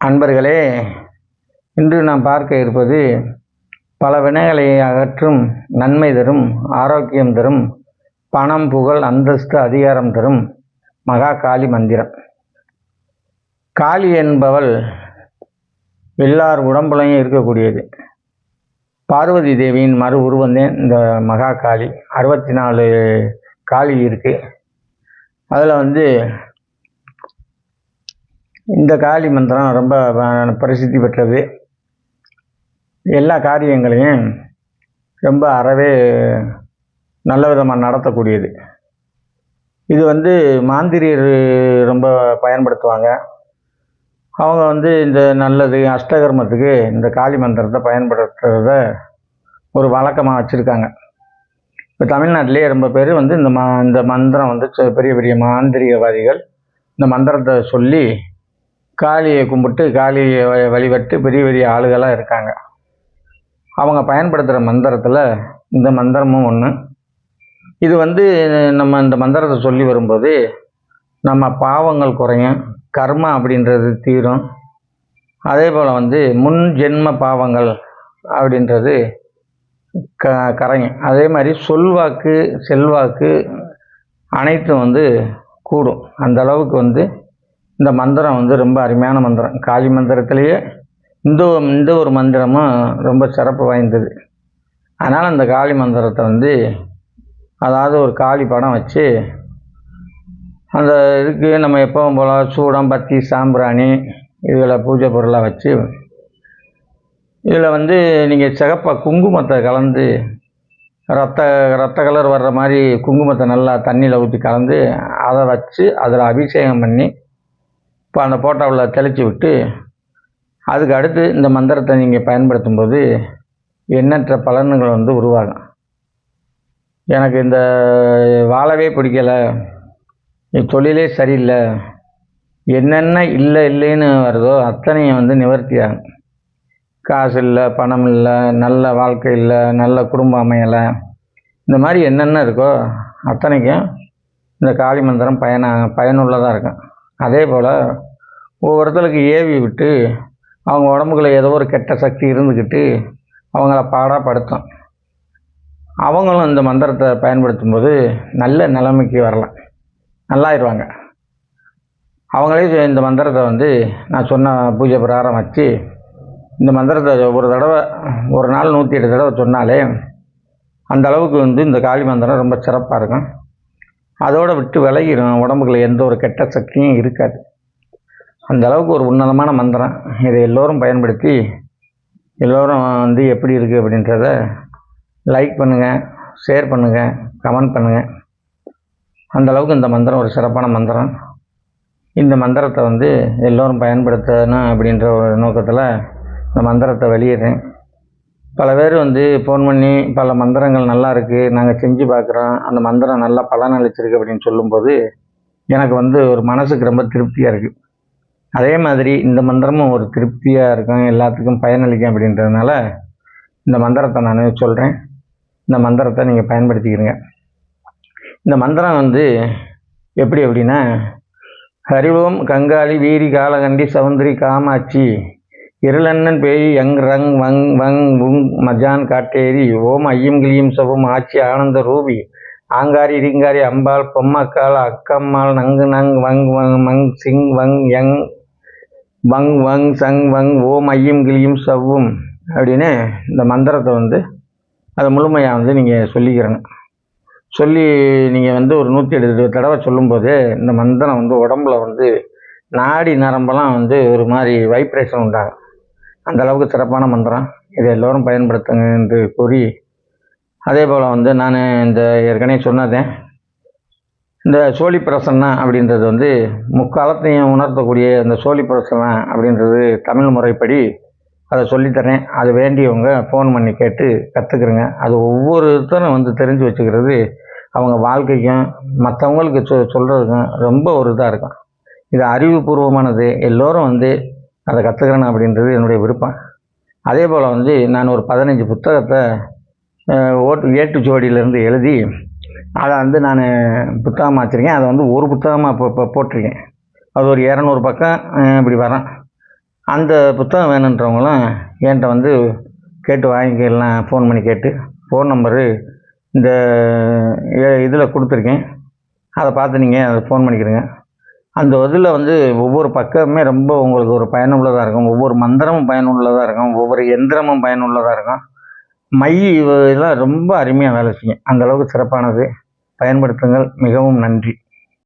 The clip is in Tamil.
அன்பர்களே இன்று நாம் பார்க்க இருப்பது பல வினைகளை அகற்றும் நன்மை தரும் ஆரோக்கியம் தரும் பணம் புகழ் அந்தஸ்து அதிகாரம் தரும் மகா காளி மந்திரம். காளி என்பவள் எல்லார் உடம்புலையும் இருக்கக்கூடியது. பார்வதி தேவியின் மறு உருவந்தேன் இந்த மகா காளி. அறுபத்தி நாலு காளி இருக்குது அதில் வந்து இந்த காளி மந்திரம் ரொம்ப பிரசித்தி பெற்றது. எல்லா காரியங்களையும் ரொம்ப அறவே நல்ல விதமாக நடத்தக்கூடியது. இது வந்து மாந்திரியர் ரொம்ப பயன்படுத்துவாங்க. அவங்க வந்து இந்த நல்லது அஷ்டகர்மத்துக்கு இந்த காளி மந்திரத்தை பயன்படுத்துறத ஒரு வழக்கமாக வச்சுருக்காங்க. இப்போ தமிழ்நாட்டிலே ரொம்ப பேர் வந்து இந்த மா இந்த மந்திரம் வந்து பெரிய பெரிய மாந்திரிகவாதிகள் இந்த மந்திரத்தை சொல்லி காளியை கும்பிட்டு காளியை வ- வழிபட்டு பெரிய பெரிய ஆளுகளாக இருக்காங்க. அவங்க பயன்படுத்துகிற மந்திரத்தில் இந்த மந்திரமும் ஒன்று இது வந்து நம்ம இந்த மந்திரத்தை சொல்லி வரும்போது நம்ம பாவங்கள் குறையும் கர்மா அப்படின்றது தீரும். அதே போல் வந்து முன் ஜென்ம பாவங்கள் அப்படின்றது க கரையும். அதே மாதிரி சொல்வாக்கு செல்வாக்கு அனைத்தும் வந்து கூடும். அந்த அளவுக்கு வந்து இந்த மந்திரம் வந்து ரொம்ப அருமையான மந்திரம். காளி மந்திரத்திலேயே இந்த இந்த ஒரு மந்திரமும் ரொம்ப சிறப்பு வாய்ந்தது. அதனால் அந்த காளி மந்திரத்தை வந்து அதாவது ஒரு காளி படம் வச்சு அந்த இதுக்கு நம்ம எப்பவும் போல் சூடம் பத்தி சாம்பிராணி இதில் பூஜை பொருளாக வச்சு இதில் வந்து நீங்கள் சிகப்பாக குங்குமத்தை கலந்து ரத்த ரத்த கலர் வர்ற மாதிரி குங்குமத்தை நல்லா தண்ணியில் ஊற்றி கலந்து அதை வச்சு அதில் அபிஷேகம் பண்ணி இப்போ அந்த போட்டோவில் தெளித்து விட்டு அதுக்கு அடுத்து இந்த மந்திரத்தை நீங்கள் பயன்படுத்தும் போது எண்ணற்ற பலன்கள் வந்து உருவாகும். எனக்கு இந்த வாழவே பிடிக்கலை என் தொழிலே சரியில்லை என்னென்ன இல்லை இல்லைன்னு வருதோ அத்தனையும் வந்து நிவர்த்தியாகும். காசு இல்லை பணம் இல்லை நல்ல வாழ்க்கை இல்லை நல்ல குடும்பம் அமையலை இந்த மாதிரி என்னென்ன இருக்கோ அத்தனைக்கும் இந்த காளி மந்திரம் பயன பயனுள்ளதாக இருக்கும். அதே போல் ஒவ்வொருத்தருக்கு ஏவி விட்டு அவங்க உடம்புக்குள்ள ஏதோ ஒரு கெட்ட சக்தி இருந்துக்கிட்டு அவங்கள பாடாப்படுத்தும் அவங்களும் இந்த மந்திரத்தை பயன்படுத்தும் போது நல்ல நிலைமைக்கு வரலாம். நல்லாயிருவாங்க. அவங்களே இந்த மந்திரத்தை வந்து நான் சொன்ன பூஜை பிரகாரம் வச்சு இந்த மந்திரத்தை ஒரு தடவை ஒரு நாள் நூற்றி எட்டு தடவை சொன்னாலே அந்த அளவுக்கு வந்து இந்த காளி மந்திரம் ரொம்ப சிறப்பாக இருக்கும். அதோடு விட்டு விலகிடும் உடம்புக்குள்ள எந்த ஒரு கெட்ட சக்தியும் இருக்காது. அந்த அளவுக்கு ஒரு உன்னதமான மந்திரம். இதை எல்லோரும் பயன்படுத்தி எல்லோரும் வந்து எப்படி இருக்குது அப்படின்றத லைக் பண்ணுங்கள் ஷேர் பண்ணுங்கள் கமெண்ட் பண்ணுங்கள் அந்த அளவுக்கு இந்த மந்திரம் ஒரு சிறப்பான மந்திரம். இந்த மந்திரத்தை வந்து எல்லோரும் பயன்படுத்தணும் அப்படின்ற ஒரு நோக்கத்தில் இந்த மந்திரத்தை வெளியிடுறேன். பல பேர் வந்து ஃபோன் பண்ணி பல மந்திரங்கள் நல்லா இருக்குது நாங்கள் செஞ்சு பார்க்குறோம் அந்த மந்திரம் நல்லா பலன் அளிச்சிருக்கு அப்படின்னு சொல்லும்போது எனக்கு வந்து ஒரு மனசுக்கு ரொம்ப திருப்தியாக இருக்குது அதே மாதிரி இந்த மந்திரமும் ஒரு திருப்தியாக இருக்கும் எல்லாத்துக்கும் பயனளிக்கும் அப்படின்றதுனால இந்த மந்திரத்தை நான் சொல்கிறேன் இந்த மந்திரத்தை நீங்கள் பயன்படுத்திக்கிறீங்க இந்த மந்திரம் வந்து எப்படி அப்படின்னா ஹரிவோம் கங்காளி வீரி காலகண்டி சவுந்தரி காமாட்சி. இருளண்ணன் பேய் யங் ரங் வங் வங் உங் மஜான் காட்டேரி ஓம் ஐயம் கிளியும் சவும் ஆச்சி ஆனந்த ரூபி ஆங்காரி ரீங்காரி அம்பாள் பொம்மக்கால் அக்கம்மாள் நங்கு நங் வங் வங் மங் சிங் வங் யங் வங் வங் சங் வங் ஓம் ஐயம் கிளியும் சவ்வும் அப்படின்னு இந்த மந்திரத்தை வந்து அதை முழுமையாக வந்து நீங்கள் சொல்லிக்கிறேங்க சொல்லி நீங்கள் வந்து ஒரு நூற்றி எழுபது தடவை சொல்லும்போது இந்த மந்திரம் வந்து உடம்புல வந்து நாடி நரம்பெல்லாம் வந்து ஒரு மாதிரி வைப்ரேஷன் உண்டாகும். அந்த அளவுக்கு சிறப்பான மந்திரம். இதை எல்லோரும் பயன்படுத்துங்க என்று கூறி அதே போல் வந்து நான் இந்த ஏற்கனவே சொன்னதேன் இந்த சோழி பிரசன்னா அப்படின்றது வந்து முக்காலத்தையும் உணர்த்தக்கூடிய இந்த சோழி பிரசன்னா அப்படின்றது தமிழ் முறைப்படி அதை சொல்லித்தரேன். அது வேண்டியவங்க ஃபோன் பண்ணி கேட்டு கற்றுக்குறேங்க அது ஒவ்வொருத்தரும் வந்து தெரிஞ்சு வச்சுக்கிறது அவங்க வாழ்க்கைக்கும் மற்றவங்களுக்கு சொ சொல்கிறதுக்கும் ரொம்ப ஒரு இதாக இருக்கும். இது அறிவுபூர்வமானது. எல்லோரும் வந்து அதை கற்றுக்கிறேன் அப்படின்றது என்னுடைய விருப்பம். அதே போல் வந்து நான் ஒரு பதினஞ்சு புத்தகத்தை ஓட்டு ஏட்டு ஜோடியிலேருந்து எழுதி அதை வந்து நான் புத்தகமாக வச்சுருக்கேன். அதை வந்து ஒரு புத்தகமாக இப்போ இப்போ போட்டிருக்கேன். அது ஒரு இரநூறு பக்கம் இப்படி வரேன் அந்த புத்தகம் வேணுன்றவங்களும் என்கிட்ட வந்து கேட்டு வாங்கிக்கலாம் ஃபோன் பண்ணி கேட்டு ஃபோன் நம்பரு இந்த இதில் கொடுத்துருக்கேன். அதை பார்த்து நீங்கள் அதை ஃபோன் பண்ணிக்கிறேங்க அந்த இதில் வந்து ஒவ்வொரு பக்கமே ரொம்ப உங்களுக்கு ஒரு பயனுள்ளதாக இருக்கும். ஒவ்வொரு மந்திரமும் பயனுள்ளதாக இருக்கும். ஒவ்வொரு எந்திரமும் பயனுள்ளதாக இருக்கும். மை இதெல்லாம் ரொம்ப அருமையாக வேலை செய்யும். அந்தளவுக்கு சிறப்பானது. பயன்படுத்துங்கள். மிகவும் நன்றி.